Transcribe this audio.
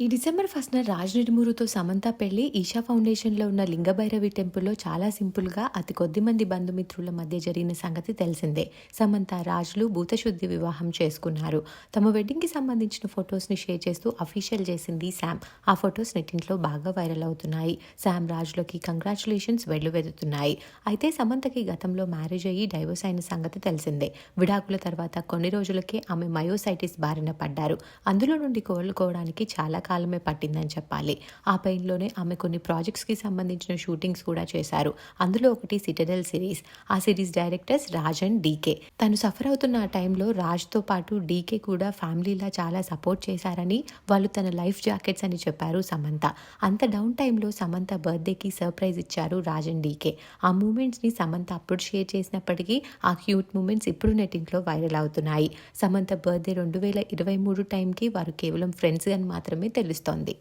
ఈ డిసెంబర్ ఫస్ట్న రాజ్ నిర్మూరుతో సమంత పెళ్ళి ఈషా ఫౌండేషన్లో ఉన్న లింగభైరవి టెంపుల్లో చాలా సింపుల్గా అతి కొద్ది మంది బంధుమిత్రుల మధ్య జరిగిన సంగతి తెలిసిందే. సమంత రాజ్లు భూతశుద్ధి వివాహం చేసుకున్నారు. తమ వెడ్డింగ్కి సంబంధించిన ఫొటోస్ని షేర్ చేస్తూ అఫీషియల్ చేసింది శామ్. ఆ ఫొటోస్ నెట్టింట్లో బాగా వైరల్ అవుతున్నాయి. శామ్ రాజ్లోకి కంగ్రాచులేషన్స్ వెల్లువెదుతున్నాయి అయితే సమంతకి గతంలో మ్యారేజ్ అయ్యి డైవోర్స్ అయిన సంగతి తెలిసిందే. విడాకుల తర్వాత కొన్ని రోజులకే ఆమె మయోసైటిస్ బారిన పడ్డారు. అందులో నుండి కోలుకోవడానికి చాలా కాలమే పట్టిందని చెప్పాలి. ఆ పెయిన్లోనే ఆమె కొన్ని ప్రాజెక్ట్స్కి సంబంధించిన షూటింగ్స్ కూడా చేశారు. అందులో ఒకటి సిటడెల్ సిరీస్. ఆ series directors Raj and DK. తను సఫర్ అవుతున్న ఆ టైంలో రాజ్తో పాటు డీకే కూడా ఫ్యామిలీలా చాలా సపోర్ట్ చేశారని వాళ్ళు తన లైఫ్ జాకెట్స్ అని చెప్పారు సమంత. అంత డౌన్ టైంలో సమంత బర్త్డేకి సర్ప్రైజ్ ఇచ్చారు రాజ్ అండ్ డీకే. ఆ మూమెంట్స్ని సమంత అప్పుడు షేర్ చేసినప్పటికీ ఆ క్యూట్ మూమెంట్స్ ఇప్పుడు నెట్టింట్లో వైరల్ అవుతున్నాయి. సమంత బర్త్డే రెండు వేల ఇరవై మూడు టైంకి వారు కేవలం ఫ్రెండ్స్ అని మాత్రమే తెలుస్తోంది